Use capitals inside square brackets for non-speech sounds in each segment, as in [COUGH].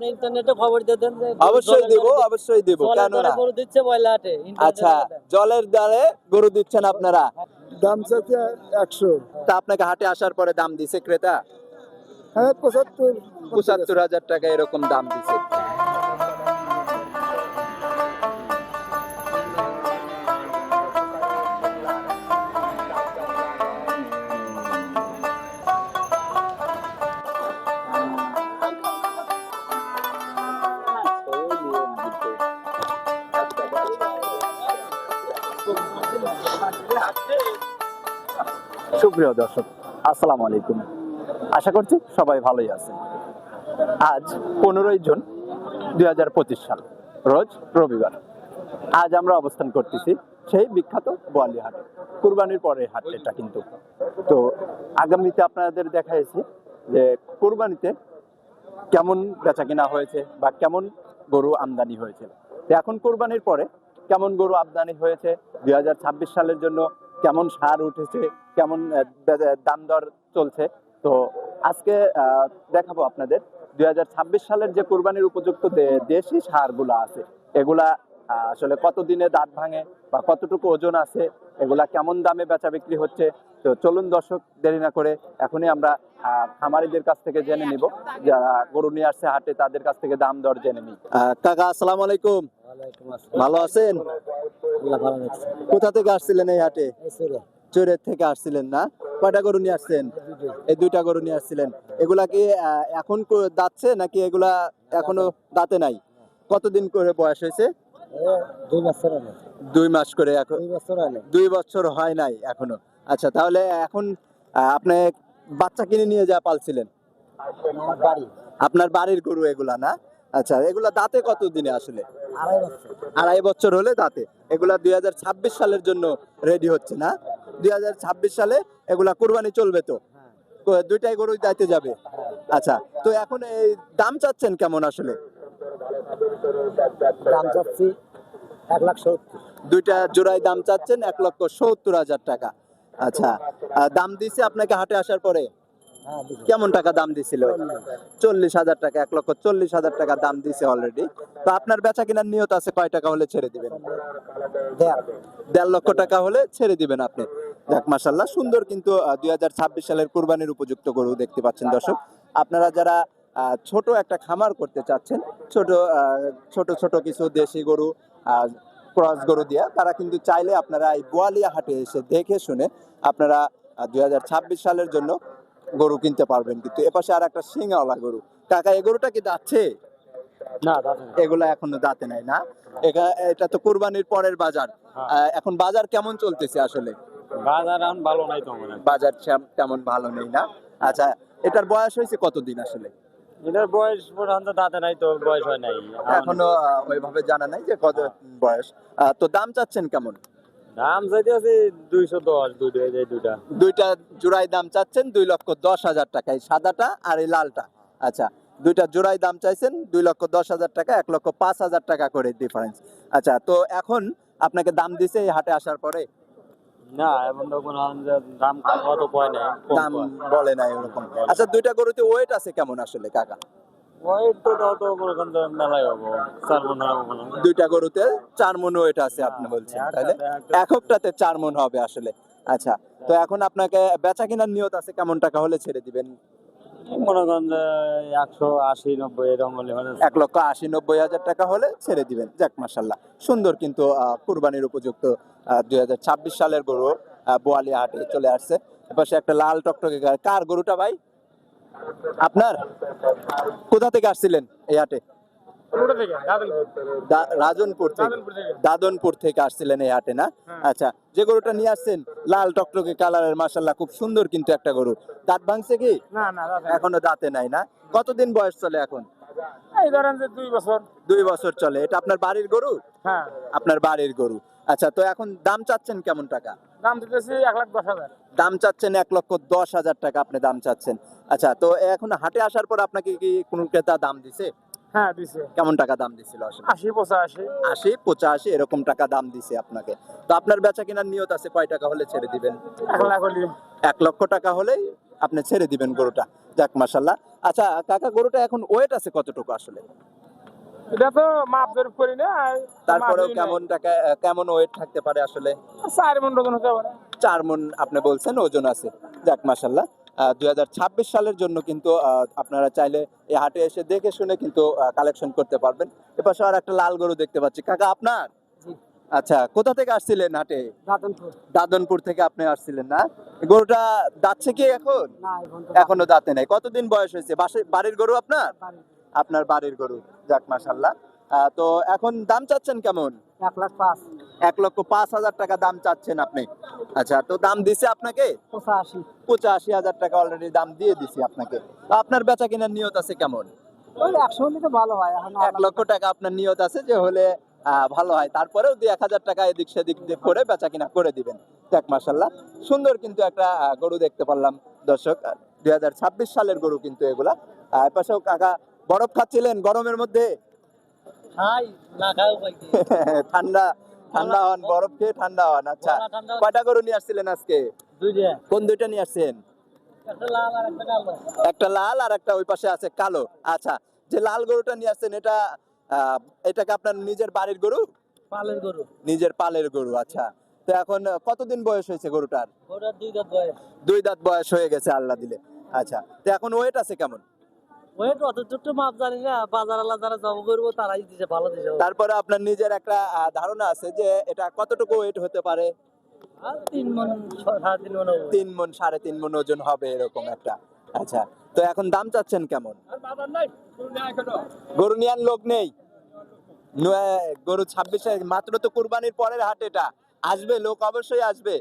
ইন্টারনেটে খবর দেন অবশ্যই জলের অবশ্যই দিব কেন না গরু দিচ্ছে ময়লা আচ্ছা জলের দ্বারে গরু দিচ্ছেন আপনারা? দাম চাচ্ছে একশো। তা আপনাকে হাটে আসার পরে দাম দিছে ক্রেতা? হ্যাঁ পঁচাত্তর পঁচাত্তর হাজার টাকা এরকম দাম দিছে। সুপ্রিয় দর্শক, আসসালামু আলাইকুম। আশা করছি সবাই ভালোই আছেন। আজ পনেরোই জুন দুই হাজার পঁচিশ সাল, রোজ রবিবার। আজ আমরা অবস্থান করতেছি সেই বিখ্যাত বোয়ালি হাট। কুরবানির পরের হাট এটা কিন্তু। তো আগামীতে আপনাদের দেখাইছি যে কুরবানিতে কেমন বেচা কিনা হয়েছে বা কেমন গরু আমদানি হয়েছে। এখন কোরবানির পরে কেমন গরু আমদানি হয়েছে দুই হাজার ছাব্বিশ সালের জন্য কেমন সার উঠেছে কেমন দাম দর চলছে। তো আজকে দেখাবো আপনাদের। দুই সালের যে কোরবানির উপযুক্ত দেশি সারগুলো আছে এগুলা আসলে কত দিনে দাঁত ভাঙে বা কতটুকু ওজন আছে এগুলা কেমন দামে বেচা বিক্রি হচ্ছে তো চলুন দর্শক দেরি না করে এখনই আমরা আহ, খামারিদের কাছ থেকে জেনে নিব যারা গরু নিয়ে আসছে হাটে তাদের কাছ থেকে দাম দর জেনে নিই। কাকা আসসালামু আলাইকুম। ভালো আছেন? কোথা থেকে আসছিলেন এই হাটে? চোরের থেকে আসছিলেন না? কয়টা গরু নিয়ে আসছেন? এই দুইটা। গরু নিয়ে আসছিলেন। এগুলা কি এখন দাঁতছে নাকি এগুলা এখনও দাঁতে নাই? কতদিন করে বয়স হয়েছে? দুই বছর দুই মাস করে এখন দুই বছর হয় নাই এখনও। আচ্ছা তাহলে এখন আপনি বাচ্চা কিনে নিয়ে যা পালছিলেন? আপনার বাড়ির গরু এগুলা না? আচ্ছা এগুলা দাঁতে কত দিনে আসলে আড়াই বছর হলে দাঁতে। এগুলা দুই সালের জন্য রেডি হচ্ছে না? দুই সালে এগুলা কুরবানি চলবে তো? দুইটাই গরু দাইতে যাবে। আচ্ছা তো এখন এই দাম চাচ্ছেন কেমন আসলে? দাম চাচ্ছি এক লাখ সত্তর। দুইটা জোড়ায় দাম চাচ্ছেন এক লক্ষ সত্তর হাজার টাকা। আচ্ছা আর দাম দিছে আপনাকে হাটে আসার পরে। কেমন টাকা দাম দিছিল চল্লিশ হাজার টাকা, এক লক্ষ চল্লিশ হাজার টাকা দাম দিছে অলরেডি তো আপনার বেচা কেনার নিয়ত আছে কয় টাকা হলে ছেড়ে দিবেন? দেড়। লক্ষ টাকা হলে ছেড়ে দিবেন আপনি। মাসাল্লাহ সুন্দর কিন্তু দুই সালের কুরবানির উপযুক্ত গরু দেখতে পাচ্ছেন দর্শক। আপনারা যারা ছোট একটা খামার করতে চাচ্ছেন, ছোট ছোট ছোট কিছু দেশি গরু ক্রস গরু দিয়া, তারা কিন্তু চাইলে আপনারা এই বোয়ালিয়া হাটে এসে দেখে শুনে আপনারা দুই হাজার ছাব্বিশ সালের জন্য গরু কিনতে পারবেন কিন্তু এপাশে আর একটা সিংওয়ালা গরু। কাকা এই গরুটা কি যাচ্ছে না এগুলো এখনও দাঁতে নাই না? এটা তো কুরবানির পরের বাজার। এখন বাজার কেমন চলতেছে আসলে? বাজার এখন ভালো নাই তো মনে বাজার তেমন ভালো নেই না? আচ্ছা এটার বয়স হয়েছে কতদিন আসলে? এটার বয়স পর্যন্ত দাঁতে নাই তো বয়স হয় নাই। এখনও ওইভাবে জানা নাই যে কত বয়স। তো দাম চাচ্ছেন কেমন? দাম চাইতে আছে দুইশো দশ দুইটা দুইটা। দুইটা জোড়াই দাম চাচ্ছেন দুই লক্ষ দশ হাজার টাকা এই সাদাটা আর এই লালটা। আচ্ছা দুইটা জোড়াই দাম চাইছেন দুই লক্ষ দশ হাজার টাকা এক লক্ষ পাঁচ হাজার টাকা করে ডিফারেন্স আচ্ছা তো এখন আপনাকে দাম দিছে এই হাটে আসার পরে? না এখন তো কোনো দাম কত পয় নাই দাম বলে নাই ওরকম। আচ্ছা দুইটা গরুতে ওয়েট আছে কেমন আসলে কাকা? হয়। দুইটা গরুতে চার মন ওয়েট আছে আপনি বলছেন তাহলে এককটাতে চার মন হবে আসলে। আচ্ছা তো এখন আপনাকে বেচা কেনার নিয়ত আছে কেমন টাকা হলে ছেড়ে দিবেন? মনে করেন একশো আশি নব্বই এরকম হলে এক লক্ষ আশি নব্বই হাজার টাকা হলে ছেড়ে দিবেন। যাক মাসাল্লাহ সুন্দর কিন্তু কুরবানির উপযুক্ত দুই হাজার ছাব্বিশ সালের গরু বোয়ালিয়া হাটে চলে আসছে। এপাশে একটা লাল টকটকে কার গরুটা ভাই? আপনার? কোথা থেকে আসছিলেন এই হাটে? রাজনপুর। থেকে। দাদনপুর থেকে আসছিলেন এই হাটে না? আচ্ছা যে গরুটা নিয়ে আসছেন লাল টকটকে কালারের মাসাল্লাহ খুব সুন্দর কিন্তু একটা গরু। দাঁত ভাঙছে কি? না না এখনও দাঁতে নাই না? কতদিন বয়স চলে এখন? এই ধরেন যে দুই বছর। দুই বছর চলে। এটা আপনার বাড়ির গরু? হ্যাঁ। আপনার বাড়ির গরু। আচ্ছা তো এখন দাম চাচ্ছেন কেমন টাকা? দাম দিতেছি এক লাখ দশ হাজার। দাম চাচ্ছেন এক লক্ষ দশ হাজার টাকা আপনি দাম চাচ্ছেন। আচ্ছা তো এখন হাটে আসার পর আপনাকে কি কোন ক্রেতা দাম দিছে? হ্যাঁ দিছে। কেমন টাকা দাম দিছিল আসলে? আশি পঁচাশি। আশি পঁচাশি এরকম টাকা দাম দিছে আপনাকে। তো আপনার বেচা কেনার নিয়ত আছে কয় টাকা হলে ছেড়ে দিবেন? এক লাখ হলি। এক লক্ষ টাকা হলেই আপনি ছেড়ে দিবেন গরুটা। যাক মাসাল্লাহ আচ্ছা কাকা গরুটা এখন ওয়েট আছে কতটুকু আসলে? এটা তো মাপ জরিপ করি না তারপরেও কেমন টাকা কেমন ওয়েট থাকতে পারে আসলে? চার মন ওজন হতে পারে। চার মন আপনি বলছেন ওজন আছে। যাক মাসাল্লাহ দুই সালের জন্য কিন্তু আপনারা চাইলে এই হাটে এসে দেখে শুনে কিন্তু কালেকশন করতে পারবেন। এপাশে আর একটা লাল গরু দেখতে পাচ্ছি। কাকা আপনার? আচ্ছা কোথা থেকে আসছিলেন হাটে? দাদনপুর থেকে আপনি আসছিলেন না? গরুটা দাচ্ছে কি এখন? এখন দাঁতে নাই। কতদিন বয়স হয়েছে? বাড়ির গরু আপনার? আপনার বাড়ির গরু। যাক মাসাল্লাহ তো এখন দাম চাচ্ছেন কেমন? এক লাখ পাঁচ। এক লক্ষ পাঁচ হাজার টাকা দাম চাচ্ছেন আপনি। আচ্ছা তো দাম দিছে আপনাকে? পঁচাশি। পঁচাশি হাজার টাকা অলরেডি দাম দিয়ে দিছি আপনাকে। তো আপনার বেচা কেনার নিয়ত আছে কেমন? একশো হলে ভালো হয় এক লক্ষ টাকা আপনার নিয়ত আছে যে হলে ভালো হয়। তারপরেও দুই এক হাজার টাকা এদিক সেদিক করে বেচা কিনা করে দিবেন। যাক মাসাল্লাহ সুন্দর কিন্তু একটা গরু দেখতে পারলাম। দর্শক দুই হাজার ছাব্বিশ সালের গরু কিন্তু এগুলা। আহ, এপাশেও কাকা বরফ খাচ্ছিলেন গরমের মধ্যে? [LAUGHS] ঠান্ডা ঠান্ডা হন বরফ খেয়ে ঠান্ডা হন আচ্ছা। কয়টা গরু নিয়ে আসছিলেন আজকে? কোন দুইটা নিয়ে আসছেন? একটা লাল আর একটা ওই পাশে আছে কালো। আচ্ছা যে লাল গরুটা নিয়ে আসছেন এটা আহ, এটাকে আপনার নিজের বাড়ির গরু? পালের গরু। নিজের পালের গরু আচ্ছা। তো এখন কতদিন বয়স হয়েছে গরুটার? দুই দাঁত বয়স। হয়ে গেছে আল্লাহ দিলে। আচ্ছা তো এখন ওয়েট আছে কেমন? ওয়েট অত ছোট্ট মাপ জানি না বাজার আলা যারা জব করব তারাই দিছে ভালো দিছে। তারপরে আপনার নিজের একটা ধারণা আছে যে এটা কতটুকু ওয়েট হতে পারে? তিন মন সাড়ে তিন মন তিন মন সাড়ে তিন মন ওজন হবে এরকম একটা। আচ্ছা তো এখন দাম চাচ্ছেন কেমন? গরু নিয়ার লোক নেই। গরু ছাব্বিশে মাত্র তো কুরবানির পরের হাট এটা। আসবে লোক অবশ্যই আসবে।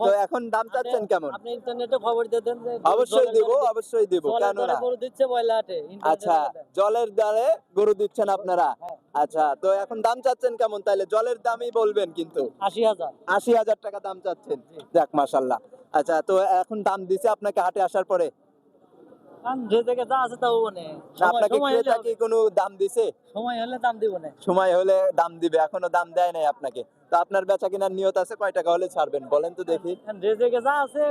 তো এখন দাম চাচ্ছেন কেমন? আপনি ইন্টারনেটে খবর দেন অবশ্যই দেব অবশ্যই দেব কেন না গরু দিচ্ছে বয়লাটে আচ্ছা জলের দ্বারে গরু দিচ্ছেন আপনারা? হ্যাঁ। আচ্ছা তো এখন দাম চাচ্ছেন কেমন? তাইলে জলের দামই বলবেন কিন্তু। আশি হাজার। আশি হাজার টাকা দাম চাচ্ছেন। যাক মাসাল্লাহ আচ্ছা তো এখন দাম দিছে আপনাকে হাটে আসার পরে? যে জায়গায় যা আছে তাও মানে। আপনাকে ক্রেতা কি কোনো দাম দিছে? সময় হলে দাম দিব না। সময় হলে দাম দিবে এখনও দাম দেয় নাই আপনাকে। তো আপনার বেচা কেনার নিয়ত আছে? কয় টাকা হলে ছাড়বেন? বলেন তো দেখি। যা আছে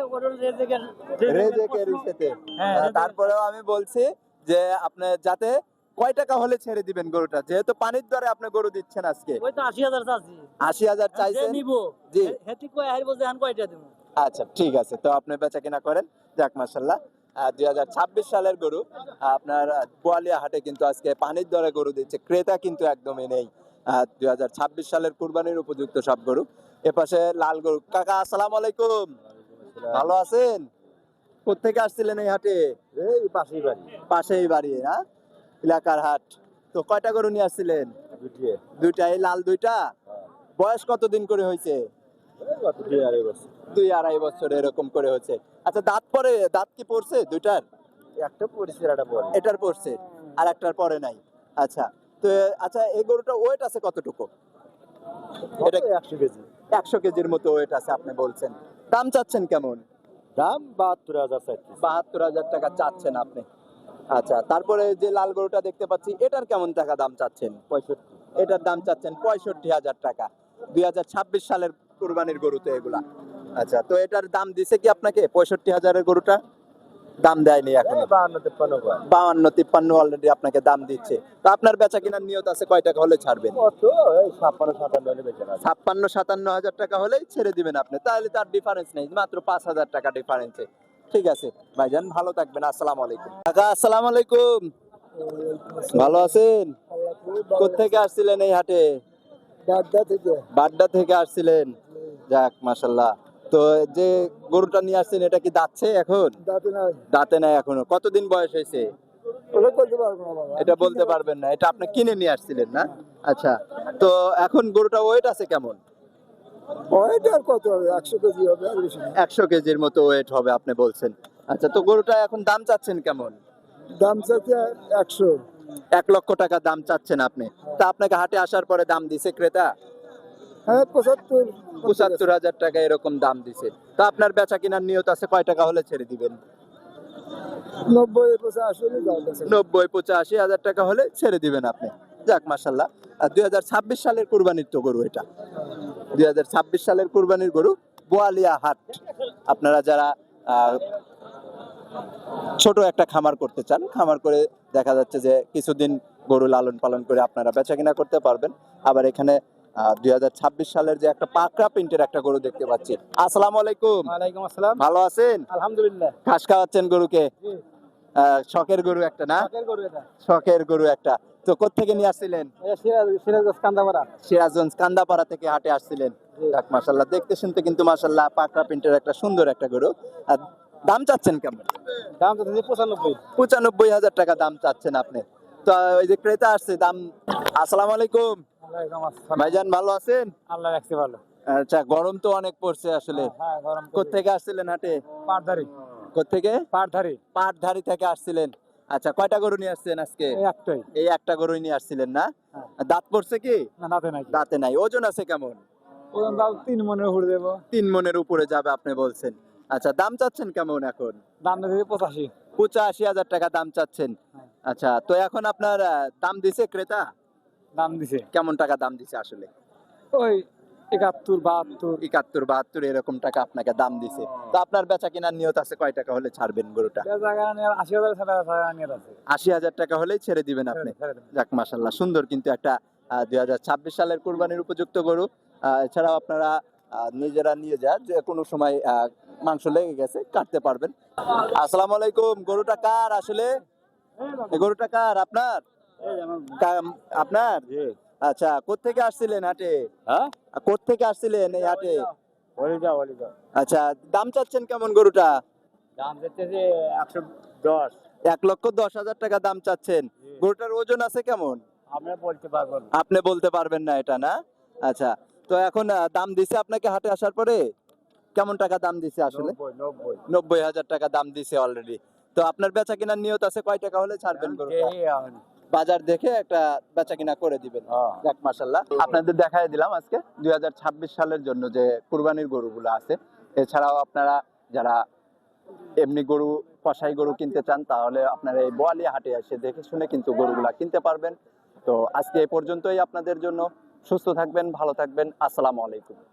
রেজেকের ইসেতে হ্যাঁ, রেজেকের- তারপরেও আমি বলছি যে আপনি যাতে কয় টাকা হলে ছেড়ে দিবেন গরুটা? যেহেতু পানির দরে আপনি গরু দিচ্ছেন আজকে। ওই তো আশি হাজার চাচ্ছি। আশি হাজার যে চাইছেন? নিব। জি। হেতি কয় হারিব যে কয়টা দিব? আচ্ছা ঠিক আছে। তো আপনি বেচা কিনা করেন। যাক মাসাল্লাহ দুই হাজার ছাব্বিশ সালের গরু। আপনার আহ, বোয়ালিয়া হাটে কিন্তু আজকে পানির দরে গরু দিচ্ছে। ক্রেতা কিন্তু একদমই নেই। দুই হাজার ছাব্বিশ সালের কুরবানির উপযুক্ত সব গরু। এপাশে লাল গরু। কাকা আসসালামু আলাইকুম। ভালো আছেন? কোথেকে আসছিলেন এই হাটে? এই পাশেই বাড়ি। পাশেই বাড়ি না? এলাকার হাট। তো কয়টা গরু নিয়ে আসছিলেন? দুইটা। এই লাল দুইটা? বয়স কতদিন করে হয়েছে দুই আড়াই বছর। এরকম করে হচ্ছে। আচ্ছা দাঁত পরে দাঁত কি পড়ছে দুইটার? একটা পরে। এটার পড়ছে আর একটার পরে নাই। আচ্ছা তো আচ্ছা এই গরুটা ওয়েট আছে কতটুকু? এটা একশো কেজি। একশো কেজির মতো ওয়েট আছে আপনি বলছেন। দাম চাচ্ছেন কেমন? দাম বাহাত্তর হাজার বাহাত্তর হাজার টাকা চাচ্ছেন আপনি। আচ্ছা তারপরে যে লাল গরুটা দেখতে পাচ্ছি এটার কেমন টাকা দাম চাচ্ছেন? পঁয়ষট্টি। এটার দাম চাচ্ছেন পঁয়ষট্টি হাজার টাকা। দুই হাজার ছাব্বিশ সালের কুরবানির গরু তো এগুলা। আচ্ছা তো এটার দাম দিছে কি আপনাকে? পঁয়ষট্টি হাজারের গরুটা? দাম দেয়নি এখন। বাউান্ন তিপ্পান্ন অলরেডি আপনাকে দাম দিচ্ছে। তো আপনার বেচা কেনার নিয়ত আছে কয় টাকা হলে ছাড়বেন? ছাপ্পান্ন সাতান্ন হাজার টাকা হলেই ছেড়ে দিবেন আপনি। তাহলে তার ডিফারেন্স নেই মাত্র পাঁচ হাজার টাকা ডিফারেন্সে ঠিক আছে ভাইজান ভালো থাকবেন আসসালাম আলাইকুম। কাকা আসসালামু আলাইকুম। ভালো আছেন? কোথেকে আসছিলেন এই হাটে? বাড্ডা থেকে। বাড্ডা থেকে আসছিলেন। যাক মাশাল্লাহ তো যে গরুটা নিয়ে আসছেন এটা কি দাচ্ছে এখন? দাঁতে নাই। এখনও। কতদিন বয়স হয়েছে? এটা বলতে পারবেন না। এটা আপনি কিনে নিয়ে আসছিলেন না? আচ্ছা। তো এখন গরুটা ওয়েট আছে কেমন? আর কত হবে? একশো কেজি হবে। একশো কেজির মতো ওয়েট হবে আপনি বলছেন। আচ্ছা তো গরুটা এখন দাম চাচ্ছেন কেমন? দাম চাচ্ছে একশো। এক লক্ষ টাকা দাম চাচ্ছেন আপনি। তা আপনাকে হাটে আসার পরে দাম দিছে ক্রেতা? হ্যাঁ পঁচাত্তর পঁচাত্তর হাজার টাকা এরকম দাম দিছে। তো আপনার বেচা কেনার নিয়ত আছে কয় টাকা হলে ছেড়ে দিবেন? নব্বই পঁচাশি নব্বই হাজার টাকা হলে ছেড়ে দিবেন আপনি। যাক মাসাল্লাহ দুই হাজার ছাব্বিশ সালের কুরবানির তো গরু এটা। দুই হাজার ছাব্বিশ সালের কুরবানির গরু বোয়ালিয়া হাট। আপনারা যারা ছোট একটা খামার করতে চান খামার করে দেখা যাচ্ছে যে কিছুদিন গরু লালন পালন করে আপনারা বেচা কিনা করতে পারবেন। আবার এখানে দুই হাজার ছাব্বিশ সালের যে একটা পাকড়া প্রিন্টের একটা গরু দেখতে পাচ্ছি। আসসালামু আলাইকুম। ওয়ালাইকুম আসসালাম। ভালো আছেন? আলহামদুলিল্লাহ। ঘাস খাওয়াচ্ছেন গরুকে? শখের গরু একটা না? কাকের গরু এটা। শখের গরু একটা। তো কোত্থেকে নিয়ে আসছিলেন? সিরাজগঞ্জ কান্দাপাড়া। সিরাজগঞ্জ কান্দাপাড়া থেকে হাটে আসছিলেন। যাক মাশাল্লাহ দেখতে শুনতে কিন্তু মাশাল্লাহ পাকড়া প্রিন্টের একটা সুন্দর একটা গরু। আর দাম চাচ্ছেন কেমন? দাম তো পঁচানব্বই। পঁচানব্বই হাজার টাকা দাম চাচ্ছেন আপনি। তো ওই যে ক্রেতা আসছে দাম আসসালামু আলাইকুম। ভাইজান ভালো আছেন? আল্লাহ রাখছে ভালো। আচ্ছা গরম তো অনেক পড়ছে আসলে। হ্যাঁ কোথেকে আসছিলেন হাটে? পাটধারি। কোথেকে পাটধারি। পাটধারি থেকে আসছিলেন। আচ্ছা কয়টা গরু নিয়ে আসছেন আজকে? এই একটাই। এই একটা গরুই নিয়ে আসছিলেন না? হ্যাঁ। দাঁত পড়ছে কি? নাতে নাই। দাঁতে নাই। ওজন আছে কেমন? ওজন দাম তিন মনের উড়ে দেবো। তিন মনের উপরে যাবে আপনি বলছেন। আচ্ছা দাম চাচ্ছেন কেমন এখন? দাম দিয়েছে পঁচাশি। পঁচাশি হাজার টাকা দাম চাচ্ছেন। হ্যাঁ। আচ্ছা তো এখন আপনার দাম দিছে ক্রেতা? দাম দিছে। কেমন টাকা দাম দিছে আসলে? ওই একাত্তর বাহাত্তর। একাত্তর বাহাত্তর এরকম টাকা আপনাকে দাম দিছে। তো আপনার বেচা কেনার নিয়ত আছে কয় টাকা হলে ছাড়বেন গরুটা? আশি হাজার টাকা হলেই ছেড়ে দিবেন আপনি। যাক মাসাল্লাহ সুন্দর কিন্তু একটা দুই হাজার ছাব্বিশ সালের কুরবানির উপযুক্ত গরু। এছাড়াও আপনারা নিজেরা নিয়ে যান যে কোনো সময় আহ, মাংস লেগে গেছে কাটতে পারবেন। আসসালামু আলাইকুম গরুটা কার আসলে? গরুটা কার আপনার? আপনার? আচ্ছা কোত্থেকে আসছিলেন হাটে? হ্যাঁ? কোত্থেকে আসছিলেন এই হাটে? আচ্ছা দাম চাচ্ছেন কেমন গরুটা? দাম দিচ্ছে যে একশো দশ। এক লক্ষ দশ হাজার টাকা দাম চাচ্ছেন। গরুটার ওজন আছে কেমন? আমরা বলতে পারব আপনি বলতে পারবেন না এটা না? আচ্ছা তো এখন দাম দিছে আপনাকে হাটে আসার পরে? কেমন টাকা দাম দিছে আসলে? নব্বই হাজার টাকা দাম দিছে অলরেডি তো আপনার বেচা কিনার নিয়ত আছে কয় টাকা হলে ছাড়বেন গরুটা? বাজার দেখে একটা বেচা কিনা করে দিবেন। হ্যাঁ। মাসাল্লাহ আপনাদের দেখাই দিলাম আজকে দুই সালের জন্য যে কুরবানির গরুগুলো আছে। এছাড়াও আপনারা যারা এমনি গরু কষাই গরু কিনতে চান তাহলে আপনারা এই বোয়ালি হাটে এসে দেখে শুনে কিন্তু গরুগুলা কিনতে পারবেন। তো আজকে এই পর্যন্তই আপনাদের জন্য। সুস্থ থাকবেন ভালো থাকবেন। আসসালামু আলাইকুম।